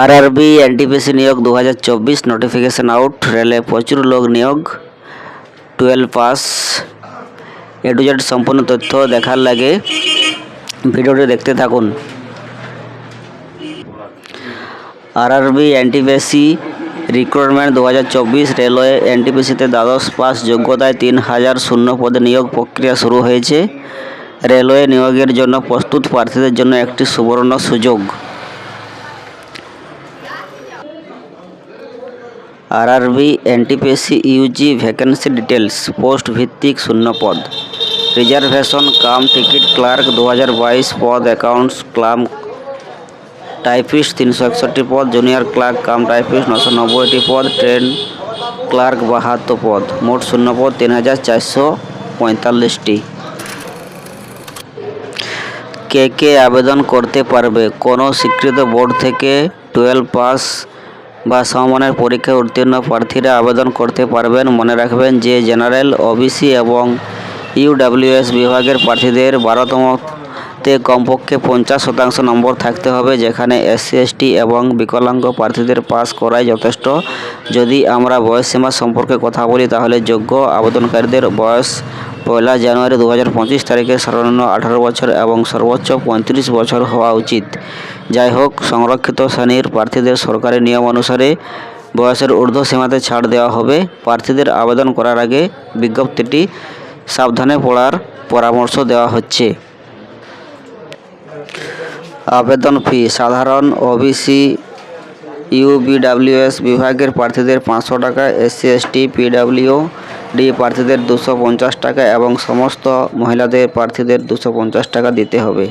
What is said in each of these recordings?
RRB NTPC নিয়োগ দু হাজার চব্বিশ নোটিফিকেশন আউট রেলে প্রচুর লোক নিয়োগ twelve pass A to Z সম্পূর্ণ তথ্য দেখার লাগে, ভিডিওটি দেখতে থাকুন। আরআরবি এনটিপিসি রিক্রুটমেন্ট দু হাজার চব্বিশ রেলওয়ে এনটিপিসিতে দ্বাদশ পাস যোগ্যতায় তিন হাজার শূন্য পদে নিয়োগ প্রক্রিয়া শুরু হয়েছে। রেলওয়ে নিয়োগের জন্য প্রস্তুত প্রার্থীদের জন্য একটি সুবর্ণ সুযোগ। RRB NTPC UG vacancy details post ভিত্তিক শূন্য পদ রিজার্ভেশন কাম টিকিট ক্লার্ক দু হাজার বাইশ পদ অ্যাকাউন্টস ক্লাম টাইপিস্ট তিনশো একষট্টি পদ জুনিয়র ক্লার্ক কাম টাইপিস্ট নশো নব্বইটি পদ ট্রেন ক্লার্ক বাহাত্তর পদ মোট শূন্য পদ তিন হাজার চারশো পঁয়তাল্লিশটি কে কে আবেদন করতে পারবে? কোনো স্বীকৃত বোর্ড থেকে টুয়েলভ পাস বা সমমানের পরীক্ষায় উত্তীর্ণ প্রার্থীরা আবেদন করতে পারবেন। মনে রাখবেন যে জেনারেল ওবিসি এবং ইউডাব্লিউএস বিভাগের প্রার্থীদের বারোতমতে কমপক্ষে পঞ্চাশ শতাংশ নম্বর থাকতে হবে, যেখানে এসসি এসটি এবং বিকলাঙ্গ প্রার্থীদের পাস করাই যথেষ্ট। যদি আমরা বয়সসীমা সম্পর্কে কথা বলি, তাহলে যোগ্য আবেদনকারীদের বয়স পয়লা জানুয়ারি দু হাজার পঁচিশ তারিখে সর্বনিম্ন আঠারো বছর এবং সর্বোচ্চ পঁয়ত্রিশ বছর হওয়া উচিত। যাই হোক, সংরক্ষিত শ্রেণির প্রার্থীদের সরকারি নিয়ম অনুসারে বয়সের ঊর্ধ্ব সীমাতে ছাড় দেওয়া হবে। প্রার্থীদের আবেদন করার আগে বিজ্ঞপ্তিটি সাবধানে পড়ার পরামর্শ দেওয়া হচ্ছে। আবেদন ফি, সাধারণ ওবিসি ইউবিডাব্লিউএস বিভাগের প্রার্থীদের পাঁচশো টাকা, এসসি, এসটি, পিডাব্লিউ, ডি প্রার্থীদের দুশো পঞ্চাশ টাকা এবং সমস্ত মহিলাদের প্রার্থীদের দুশো পঞ্চাশ টাকা দিতে হবে।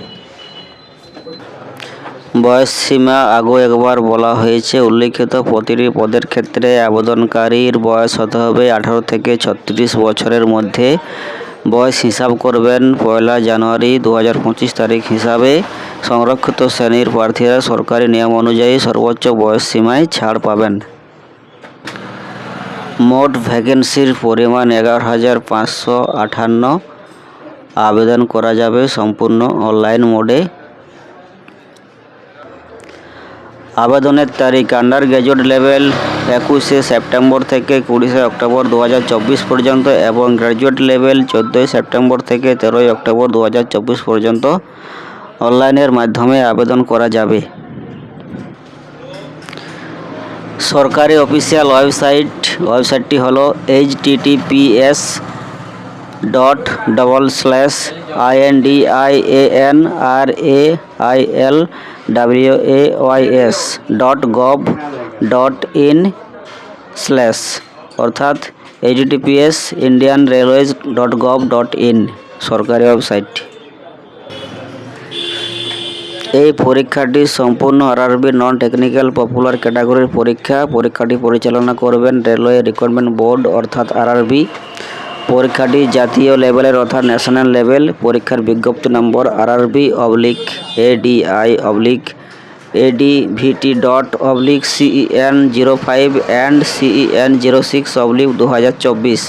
বয়স সীমা আগেও একবার বলা হয়েছে। উল্লিখিত প্রতিটি পদের ক্ষেত্রে আবেদনকারীর বয়স হতে হবে আঠারো থেকে ছত্রিশ বছরের মধ্যে। বয়স হিসাব করবেন পয়লা জানুয়ারি দু হাজার পঁচিশ তারিখ হিসাবে। সংরক্ষিত শ্রেণির প্রার্থীরা সরকারি নিয়ম অনুযায়ী সর্বোচ্চ বয়স সীমায় ছাড় পাবেন। মোট ভ্যাকেন্সির পরিমাণ এগারো হাজার পাঁচশো আটান্ন আবেদন করা যাবে সম্পূর্ণ অনলাইন মোডে। আবেদনের তারিখ আন্ডার গ্র্যাজুয়েট লেভেল একুশে সেপ্টেম্বর থেকে কুড়িশে অক্টোবর দু হাজার চব্বিশ পর্যন্ত এবং গ্র্যাজুয়েট লেভেল চোদ্দোই সেপ্টেম্বর থেকে তেরোই অক্টোবর দু হাজার চব্বিশ পর্যন্ত। অনলাইনের মাধ্যমে আবেদন করা যাবে। সরকারি অফিসিয়াল ওয়েবসাইট, ওয়েবসাইটটি হলো H TTPS dot double slash I N D I A N R A I L W A Y S dot gov dot in slash অর্থাৎ H HTTPS Indian Railways dot gov dot in সরকারি website এই পরীক্ষাটি সম্পূর্ণ RRB non technical popular ক্যাটাগরির পরীক্ষা। পরীক্ষাটি পরিচালনা করবেন রেলওয়ে রিক্রুটমেন্ট বোর্ড অর্থাৎ আরআরবি। পরীক্ষাটি জাতীয় লেভেলের, অর্থাৎ ন্যাশনাল লেভেল পরীক্ষার বিজ্ঞপ্তি number RRB oblique ADI oblique ADVT dot oblique CEN zero five and CEN zero six oblique দু হাজার চব্বিশ।